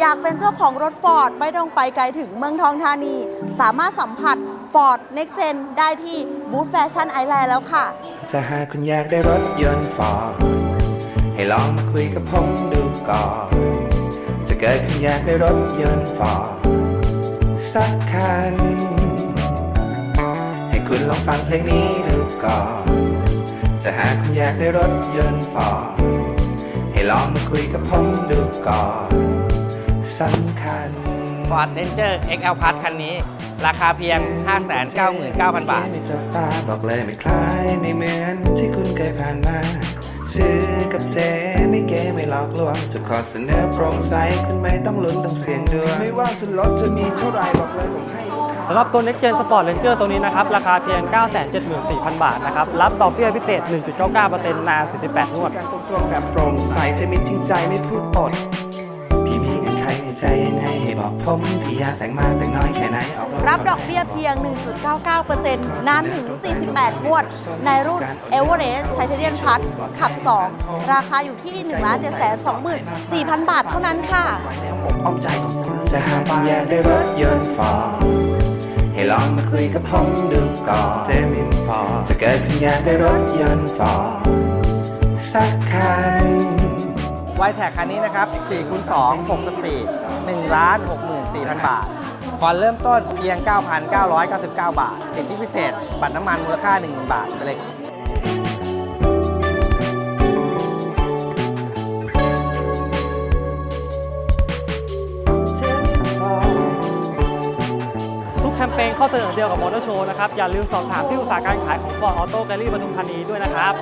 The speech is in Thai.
อยากเป็นเจ้าของรถฟอร์ดไม่ต้องไปไกลถึงเมืองทองธานี สามารถสัมผัสฟอร์ด Next Gen ได้ที่บูธแฟชั่นไอแลนด์แล้วค่ะ จะหาคุณอยากได้รถยนต์ฟอร์ดให้ลองมาคุยกับผมดูก่อน จะเกิดคุณอยากได้รถยนต์ฟอร์ดสักคัน ให้คุณลองฟังเพลงนี้ดูก่อน จะหาคุณอยากได้รถยนต์ฟอร์ดให้ลองมาคุยกับผมดูก่อน สำคัญ Ford Ranger XL Plus คันนี้ ราคาเพียง 599,000 บาท ไม่เจาะตาบอกเลยไม่คล้าย ไม่เหมือนที่คุณเคยผ่านมา ซื้อกับเจไม่เก๋ไม่หลอกลวงจะขอเสนอโปร่งใสคุณไม่ต้องลุ้นต้องเสี่ยงดวงไม่ว่าส่วนลดจะมีเท่าไหรบอกเลยผมให้ลูกค้า สำหรับตัว Next Gen Sport Ranger ตัวนี้นะครับ ราคาเพียง 974,000 บาทนะครับ รับดอกเบี้ยพิเศษ 1.99%นาน 48 งวด การตรงๆแบบโปร่งใสจะมีจริงใจไม่พูดปดพี่มีกัน ใครในใจยังไงให้บอกผมพี่อยากแต่งมากแต่งน้อยแค่ไหนออกถรับดอกเบี้ยเพียง 1.99%นานถึง 48 งวด ในรุ่น Everest Titanium Plus ขับ 2 ราคาอยู่ที่ 1 7 2 4 0 0 0 บาทเท่านั้นค่ะอกอ้อมใจของคุณจะหากคุณอยากได้รถยนต์ฟอร์ดให้ลองมาคุยกับผมดูก่อนเจมินฟอร์ดจะเกิดคุณอยากได้รถยนต์ฟอร์ดสักคัน ไวแท็กคันนี้นะครับ4คูณ2 6 สปีด1ล้าน64,000 บาทผ่อนเริ่มต้นเพียง 9,999 บาท สิทธิพิเศษ บัตรน้ำมันมูลค่า 1,000 บาทไปเลยทุกแคมเปญข้อเสนอเดียวกับมอเตอร์โชว์นะครับ อย่าลืมสอบถามที่อุตสาหการขายของ Ford Auto Gallery ปทุมธานีด้วยนะครับ